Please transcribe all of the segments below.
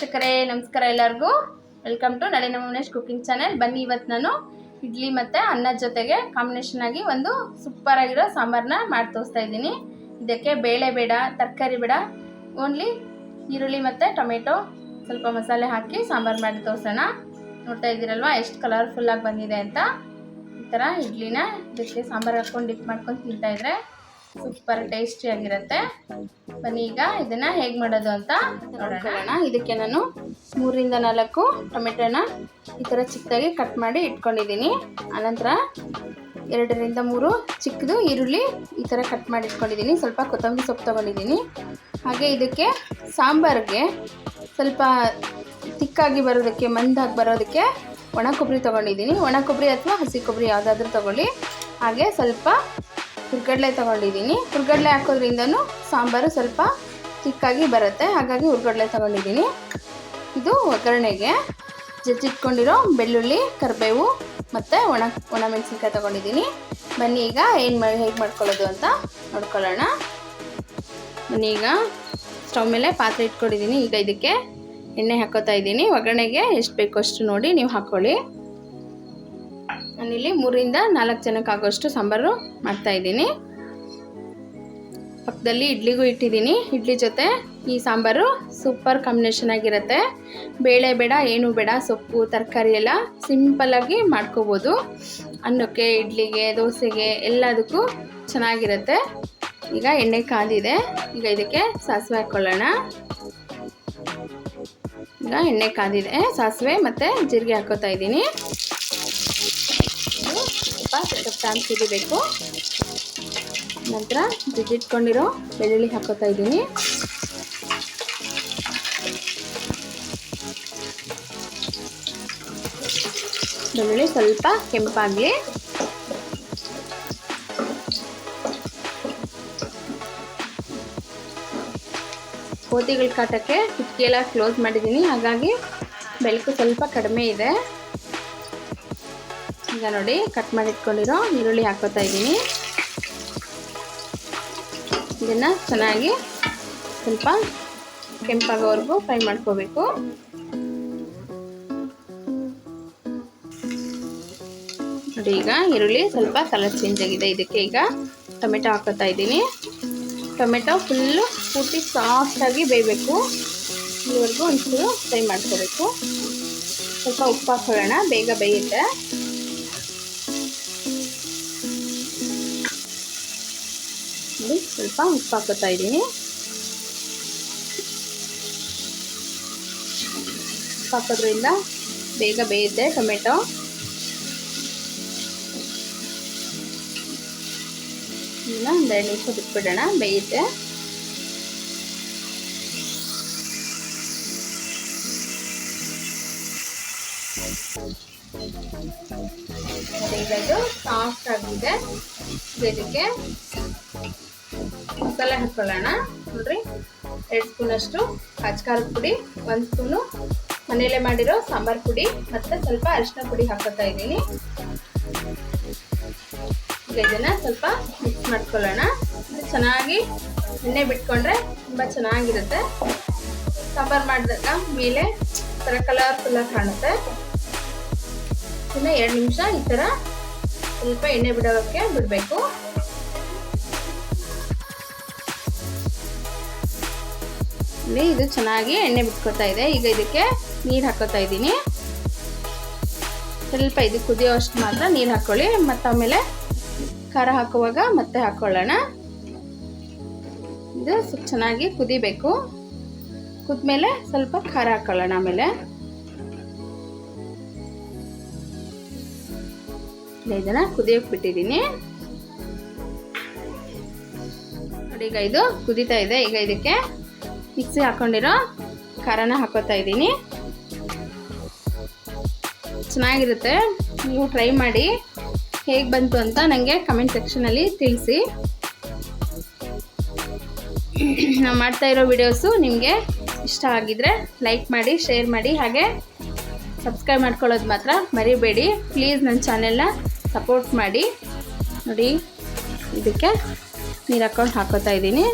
ವೀಕ್ಷಕರೇ, ನಮಸ್ಕಾರ ಎಲ್ಲರಿಗೂ. Welcome to Nalina Munesh cooking channel ಬನ್ನಿ ಇವತ್ತು ನಾನು ಇಡ್ಲಿ ಮತ್ತು ಅನ್ನದ ಜೊತೆಗೆ ಕಾಂಬಿನೇಷನ್ ಆಗಿ ಒಂದು ಸೂಪರ್ ಆಗಿರೋ ಸಾಂಬಾರನ್ನ ಮಾಡಿ ತೋರಿಸ್ತಾ ಇದ್ದೀನಿ. ಇದಕ್ಕೆ ಬೇಳೆ ಬೇಡ, ತರಕಾರಿ ಬೇಡ ಓನ್ಲಿ ಈರುಳ್ಳಿ ಮತ್ತು ಟೊಮೆಟೊ ಸ್ವಲ್ಪ ಮಸಾಲೆ ಹಾಕಿ ಸಾಂಬಾರು ಮಾಡಿ ತೋರಿಸೋಣ. ನೋಡ್ತಾ ಇದ್ದೀರಲ್ವಾ, ಎಷ್ಟು ಕಲರ್ಫುಲ್ಲಾಗಿ ಬಂದಿದೆ ಅಂತ. ಈ ಥರ ಇಡ್ಲಿನ ಇದಕ್ಕೆ ಸಾಂಬಾರು ಹಾಕ್ಕೊಂಡು ಡಿಪ್ ಮಾಡ್ಕೊಂಡು ತಿಂತಾ ಇದ್ರೆ ಸೂಪರ್ ಟೇಸ್ಟಿಯಾಗಿರುತ್ತೆ ಬನ್ನಿ ಈಗ ಇದನ್ನ ಹೇಗೆ ಮಾಡೋದು ಅಂತ ನೋಡೋಣ. ಇದಕ್ಕೆ ನಾನು ಮೂರಿಂದ ನಾಲ್ಕು ಟೊಮೆಟೊನ ಈ ಥರ ಚಿಕ್ಕದಾಗಿ ಕಟ್ ಮಾಡಿ ಇಟ್ಕೊಂಡಿದ್ದೀನಿ. ಆನಂತರ ಎರಡರಿಂದ ಮೂರು ಚಿಕ್ಕದು ಈರುಳ್ಳಿ ಈ ಥರ ಕಟ್ ಮಾಡಿ ಇಟ್ಕೊಂಡಿದ್ದೀನಿ. ಸ್ವಲ್ಪ ಕೊತ್ತಂಬರಿ ಸೊಪ್ಪು ತೊಗೊಂಡಿದ್ದೀನಿ. ಹಾಗೆ ಇದಕ್ಕೆ ಸಾಂಬಾರಿಗೆ ಸ್ವಲ್ಪ ತಿಕ್ಕಾಗಿ ಬರೋದಕ್ಕೆ, ಮಂದಾಗಿ ಬರೋದಕ್ಕೆ ಒಣ ಕೊಬ್ಬರಿ ತೊಗೊಂಡಿದ್ದೀನಿ. ಒಣ ಕೊಬ್ಬರಿ ಅಥವಾ ಹಸಿ ಕೊಬ್ಬರಿ ಯಾವುದಾದ್ರೂ ತೊಗೊಳ್ಳಿ. ಹಾಗೆ ಸ್ವಲ್ಪ ಹುರ್ಗಡ್ಲೆ ತೊಗೊಂಡಿದ್ದೀನಿ. ಹುರ್ಗಡ್ಲೆ ಹಾಕೋದ್ರಿಂದನೂ ಸಾಂಬಾರು ಸ್ವಲ್ಪ ಚಿಕ್ಕಾಗಿ ಬರುತ್ತೆ. ಹಾಗಾಗಿ ಹುರ್ಗಡ್ಲೆ ತೊಗೊಂಡಿದ್ದೀನಿ. ಇದು ಒಗ್ಗರಣೆಗೆ. ಜಜ್ಜಿಟ್ಕೊಂಡಿರೋ ಬೆಳ್ಳುಳ್ಳಿ, ಕರಿಬೇವು ಮತ್ತು ಒಣ ಒಣ ಮೆಣಸಿನ್ಕಾಯಿ ತೊಗೊಂಡಿದ್ದೀನಿ. ಬನ್ನಿ ಈಗ ಏನು ಮಾಡಿ ಹೇಗೆ ಮಾಡ್ಕೊಳ್ಳೋದು ಅಂತ ನೋಡ್ಕೊಳ್ಳೋಣ. ಬನ್ನಿ ಈಗ ಸ್ಟವ್ ಮೇಲೆ ಪಾತ್ರೆ ಇಟ್ಕೊಂಡಿದ್ದೀನಿ. ಈಗ ಇದಕ್ಕೆ ಎಣ್ಣೆ ಹಾಕೋತಾ ಇದ್ದೀನಿ. ಒಗ್ಗರಣೆಗೆ ಎಷ್ಟು ಬೇಕೋ ಅಷ್ಟು ನೋಡಿ ನೀವು ಹಾಕ್ಕೊಳ್ಳಿ ನಾನಿಲ್ಲಿ ಮೂರಿಂದ ನಾಲ್ಕು ಜನಕ್ಕೆ ಆಗೋಷ್ಟು ಸಾಂಬಾರು ಮಾಡ್ತಾ ಇದ್ದೀನಿ. ಪಕ್ಕದಲ್ಲಿ ಇಡ್ಲಿಗೂ ಇಟ್ಟಿದ್ದೀನಿ. ಇಡ್ಲಿ ಜೊತೆ ಈ ಸಾಂಬಾರು ಸೂಪರ್ ಕಾಂಬಿನೇಷನ್ ಆಗಿರುತ್ತೆ. ಬೇಳೆ ಬೇಡ, ಏನು ಬೇಡ, ಸೊಪ್ಪು, ತರಕಾರಿ ಎಲ್ಲ ಸಿಂಪಲ್ಲಾಗಿ ಮಾಡ್ಕೋಬೋದು. ಅನ್ನಕ್ಕೆ, ಇಡ್ಲಿಗೆ, ದೋಸೆಗೆ ಎಲ್ಲದಕ್ಕೂ ಚೆನ್ನಾಗಿರುತ್ತೆ. ಈಗ ಎಣ್ಣೆ ಕಾದಿದೆ. ಈಗ ಇದಕ್ಕೆ ಸಾಸಿವೆ ಹಾಕ್ಕೊಳ್ಳೋಣ ಈಗ ಎಣ್ಣೆ ಕಾದಿದೆ. ಸಾಸಿವೆ ಮತ್ತು ಜೀರಿಗೆ ಹಾಕೋತಾ ಇದ್ದೀನಿ. ಸ್ವಲ್ಪ ಸಿಗಬೇಕು. ನಂತರ ಜಜ್ಜಿಟ್ಕೊಂಡಿರೋ ಬೆಳ್ಳುಳ್ಳಿ ಹಾಕೋತಾ ಇದ್ದೀನಿ. ಬೆಳ್ಳುಳ್ಳಿ ಸ್ವಲ್ಪ ಕೆಂಪಾಗಲಿ. ಕೋತಿಗಳ ಕಾಟಕ್ಕೆ ಕಿಟಕಿ ಎಲ್ಲ ಕ್ಲೋಸ್ ಮಾಡಿದ್ದೀನಿ. ಹಾಗಾಗಿ ಬೆಳಕು ಸ್ವಲ್ಪ ಕಡಿಮೆ ಇದೆ. ಈಗ ನೋಡಿ ಕಟ್ ಮಾಡಿ ಇಟ್ಕೊಂಡಿರೋ ಈರುಳ್ಳಿ ಹಾಕೋತಾ ಇದ್ದೀನಿ. ಇದನ್ನು ಚೆನ್ನಾಗಿ ಸ್ವಲ್ಪ ಕೆಂಪಾಗೋವರೆಗೂ ಫ್ರೈ ಮಾಡ್ಕೋಬೇಕು. ನೋಡಿ ಈಗ ಈರುಳ್ಳಿ ಸ್ವಲ್ಪ ಕಲರ್ ಚೇಂಜ್ ಆಗಿದೆ. ಇದಕ್ಕೆ ಈಗ ಟೊಮೆಟೊ ಹಾಕೋತಾ ಇದ್ದೀನಿ. ಟೊಮೆಟೊ ಫುಲ್ಲು ಪೂರ್ತಿ ಸಾಫ್ಟಾಗಿ ಬೇಯಬೇಕು. ಇಲ್ಲಿವರೆಗೂ ಒಂಚೂರು ಫ್ರೈ ಮಾಡ್ಕೋಬೇಕು. ಸ್ವಲ್ಪ ಉಪ್ಪು ಹಾಕೊಳ್ಳೋಣ. ಬೇಗ ಬೇಯುತ್ತೆ. ನೋಡಿ ಸ್ವಲ್ಪ ಉಪ್ಪು ಹಾಕೋತಾ ಇದ್ದೀನಿ. ಉಪ್ಪು ಹಾಕೋದ್ರಿಂದ ಬೇಗ ಬೇಯುತ್ತೆ ಟೊಮೆಟೊ. ಇದನ್ನ ಒಂದು ಎರಡು ನಿಮಿಷ ಬಿಟ್ಬಿಡೋಣ ಬೇಯುತ್ತೆ ಈಗ ಇದು ಸಾಫ್ಟ್ ಆಗಿದೆ. ಇದಕ್ಕೆ ಮಸಾಲೆ ಹಾಕ್ಕೊಳ್ಳೋಣ ನೋಡ್ರಿ, ಎರಡು ಸ್ಪೂನಷ್ಟು ಅಚ್ಕಾರದ ಪುಡಿ, ಒಂದು ಸ್ಪೂನು ಮನೆಯಲ್ಲೇ ಮಾಡಿರೋ ಸಾಂಬಾರು ಪುಡಿ ಮತ್ತು ಸ್ವಲ್ಪ ಅರಿಶಿನ ಪುಡಿ ಹಾಕೋತಾ ಇದ್ದೀನಿ. ಈಗ ಇದನ್ನು ಸ್ವಲ್ಪ ಮಿಕ್ಸ್ ಮಾಡ್ಕೊಳ್ಳೋಣ. ಚೆನ್ನಾಗಿ ಎಣ್ಣೆ ಬಿಟ್ಕೊಂಡ್ರೆ ತುಂಬ ಚೆನ್ನಾಗಿರುತ್ತೆ. ಸಾಂಬಾರು ಮಾಡಿದಾಗ ಮೇಲೆ ಥರ ಕಲರ್ಫುಲ್ಲಾಗಿ ಕಾಣುತ್ತೆ. ಇನ್ನು ಎರಡು ನಿಮಿಷ ಈ ಥರ ಸ್ವಲ್ಪ ಎಣ್ಣೆ ಬಿಡೋಕ್ಕೆ ಬಿಡಬೇಕು. ಇಲ್ಲಿ ಇದು ಚೆನ್ನಾಗಿ ಎಣ್ಣೆ ಬಿಟ್ಕೊತಾ ಇದೆ. ಈಗ ಇದಕ್ಕೆ ನೀರು ಹಾಕೋತಾ ಇದ್ದೀನಿ. ಸ್ವಲ್ಪ ಇದು ಕುದಿಯೋ ಅಷ್ಟು ಮಾತ್ರ ನೀರು ಹಾಕ್ಕೊಳ್ಳಿ ಮತ್ತು ಆಮೇಲೆ ಖಾರ ಹಾಕುವಾಗ ಮತ್ತೆ ಹಾಕ್ಕೊಳ್ಳೋಣ ಇದು ಸ್ವಲ್ಪ ಚೆನ್ನಾಗಿ ಕುದಿಬೇಕು. ಕುದ್ಮೇಲೆ ಸ್ವಲ್ಪ ಖಾರ ಹಾಕ್ಕೊಳ್ಳೋಣ ಆಮೇಲೆ. ಇದನ್ನ ಕುದಿಯೋಕೆ ಬಿಟ್ಟಿದ್ದೀನಿ. ನೋಡಿ, ಈಗ ಇದು ಕುದೀತಾ ಇದೆ. ಈಗ ಇದಕ್ಕೆ ಮಿಕ್ಸಿ ಹಾಕೊಂಡಿರೋ ಖಾರನ ಹಾಕೋತಾ ಇದ್ದೀನಿ. ಚೆನ್ನಾಗಿರುತ್ತೆ. ನೀವು ಟ್ರೈ ಮಾಡಿ ಹೇಗೆ ಬಂತು ಅಂತ ನನಗೆ ಕಮೆಂಟ್ ಸೆಕ್ಷನಲ್ಲಿ ತಿಳಿಸಿ. ನಾವು ಮಾಡ್ತಾ ಇರೋ ವಿಡಿಯೋಸು ನಿಮಗೆ ಇಷ್ಟ ಆಗಿದ್ರೆ ಲೈಕ್ ಮಾಡಿ ಶೇರ್ ಮಾಡಿ, ಹಾಗೆ ಸಬ್ಸ್ಕ್ರೈಬ್ ಮಾಡ್ಕೊಳ್ಳೋದು ಮಾತ್ರ ಮರಿಬೇಡಿ. ಪ್ಲೀಸ್ ನನ್ನ ಚಾನೆಲ್ನ ಸಪೋರ್ಟ್ ಮಾಡಿ. ನೋಡಿ, ಇದಕ್ಕೆ ನೀರು ಹಾಕ್ಕೊಂಡು ಹಾಕೋತಾ ಇದ್ದೀನಿ.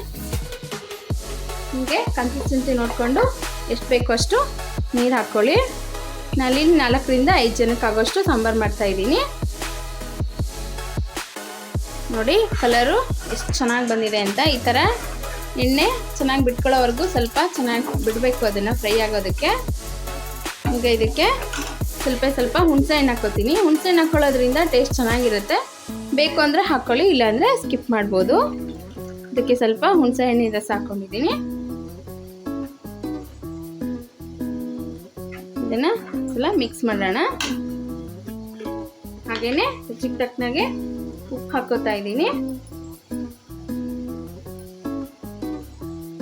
ಹೀಗೆ ಕನ್ಸಿಸ್ಟೆನ್ಸಿ ನೋಡಿಕೊಂಡು ಎಷ್ಟು ಬೇಕೋ ಅಷ್ಟು ನೀರು ಹಾಕ್ಕೊಳ್ಳಿ. ನಾನಿಲ್ಲಿ ನಾಲ್ಕರಿಂದ ಐದು ಜನಕ್ಕೆ ಆಗೋಷ್ಟು ಸಾಂಬಾರು ಮಾಡ್ತಾಯಿದ್ದೀನಿ ನೋಡಿ ಕಲರು ಎಷ್ಟು ಚೆನ್ನಾಗಿ ಬಂದಿದೆ ಅಂತ ಈ ಥರ ಎಣ್ಣೆ ಚೆನ್ನಾಗಿ ಬಿಟ್ಕೊಳ್ಳೋವರೆಗೂ ಸ್ವಲ್ಪ ಚೆನ್ನಾಗಿ ಬಿಡಬೇಕು ಅದನ್ನು ಫ್ರೈ ಆಗೋದಕ್ಕೆ. ಈಗ ಇದಕ್ಕೆ ಸ್ವಲ್ಪ ಸ್ವಲ್ಪ ಹುಣಸೆಹಣ್ಣು ಹಾಕ್ಕೋತೀನಿ. ಹುಣಸೆ ಹಣ್ಣು ಹಾಕ್ಕೊಳ್ಳೋದ್ರಿಂದ ಟೇಸ್ಟ್ ಚೆನ್ನಾಗಿರುತ್ತೆ. ಬೇಕು ಅಂದರೆ ಹಾಕ್ಕೊಳ್ಳಿ ಇಲ್ಲಾಂದರೆ ಸ್ಕಿಪ್ ಮಾಡ್ಬೋದು. ಇದಕ್ಕೆ ಸ್ವಲ್ಪ ಹುಣಸೆ ಹಣ್ಣಿನ ರಸ ಹಾಕ್ಕೊಂಡಿದ್ದೀನಿ ಇದನ್ನು ಸಲ ಮಿಕ್ಸ್ ಮಾಡೋಣ. ಹಾಗೇ ರುಚಿಗೆ ತಕ್ಕನಾಗೆ ಉಪ್ಪು ಹಾಕೋತಾ ಇದ್ದೀನಿ.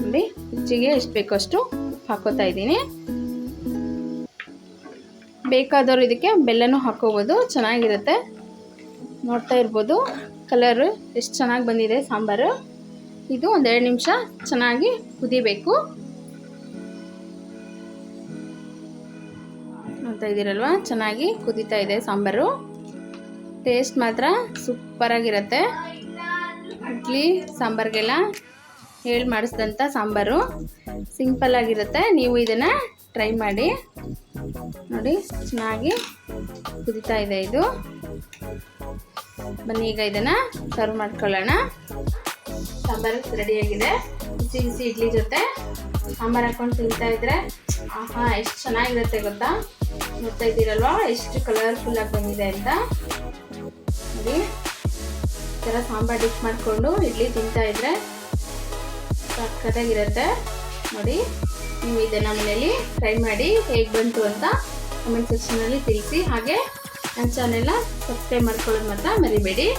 ನೋಡಿ ರುಚಿಗೆ ಎಷ್ಟು ಬೇಕೋ ಅಷ್ಟು ಉಪ್ಪು ಹಾಕೋತಾ ಇದ್ದೀನಿ. ಬೇಕಾದವರು ಇದಕ್ಕೆ ಬೆಲ್ಲನೂ ಹಾಕೋಬೋದು, ಚೆನ್ನಾಗಿರುತ್ತೆ. ನೋಡ್ತಾ ಇರ್ಬೋದು ಕಲರು ಎಷ್ಟು ಚೆನ್ನಾಗಿ ಬಂದಿದೆ ಸಾಂಬಾರು. ಇದು ಒಂದೆರಡು ನಿಮಿಷ ಚೆನ್ನಾಗಿ ಕುದಿಬೇಕು. ನೋಡ್ತಾ ಇದ್ದೀರಲ್ವ? ಚೆನ್ನಾಗಿ ಕುದೀತಾ ಇದೆ ಸಾಂಬಾರು. ಟೇಸ್ಟ್ ಮಾತ್ರ ಸೂಪರಾಗಿರುತ್ತೆ ಇಡ್ಲಿ, ಸಾಂಬಾರಿಗೆಲ್ಲ ಹೇಳಿ ಮಾಡಿಸಿದಂಥ ಸಾಂಬಾರು. ಸಿಂಪಲ್ ಆಗಿರುತ್ತೆ. ನೀವು ಇದನ್ನು ಟ್ರೈ ಮಾಡಿ. ನೋಡಿ, ಚೆನ್ನಾಗಿ ಕುದೀತಾ ಇದೆ ಇದು. ಬನ್ನಿ, ಈಗ ಇದನ್ನು ಸರ್ವ್ ಮಾಡ್ಕೊಳ್ಳೋಣ. ಸಾಂಬಾರು ರೆಡಿಯಾಗಿದೆ ಬಿಸಿ ಬಿಸಿ ಇಡ್ಲಿ ಜೊತೆ. ಸಾಂಬಾರು ಹಾಕೊಂಡು ತಿಂತಾ ಇದ್ರೆ, ಆಹಾ, ಎಷ್ಟು ಚೆನ್ನಾಗಿರುತ್ತೆ ಗೊತ್ತಾ? ನೋಡ್ತಾ ಇದ್ದೀರಲ್ವಾ? ಎಷ್ಟು ಕಲರ್ಫುಲ್ ಆಗಿ ಬಂದಿದೆ ಅಂತ. ನೋಡಿ. ಈ ಥರ ಸಾಂಬಾರು ಡಿಪ್ ಮಾಡಿಕೊಂಡು ಇಡ್ಲಿ ತಿಂತಾ ಇದ್ರೆ ಸಕ್ಕತ್ತಾಗಿರುತ್ತೆ ನೋಡಿ. ನೀವು ಇದನ್ನು ಮನೇಲಿ ಟ್ರೈ ಮಾಡಿ ಹೇಗೆ ಬಂತು ಅಂತ ಕಮೆಂಟ್ ಸೆಕ್ಷನಲ್ಲಿ ತಿಳಿಸಿ. ಹಾಗೆ ನನ್ನ ಚಾನೆಲ್ನ ಸಬ್ಸ್ಕ್ರೈಬ್ ಮಾಡ್ಕೊಳ್ಳೋದು ಮಾತ್ರ ಮರಿಬೇಡಿ.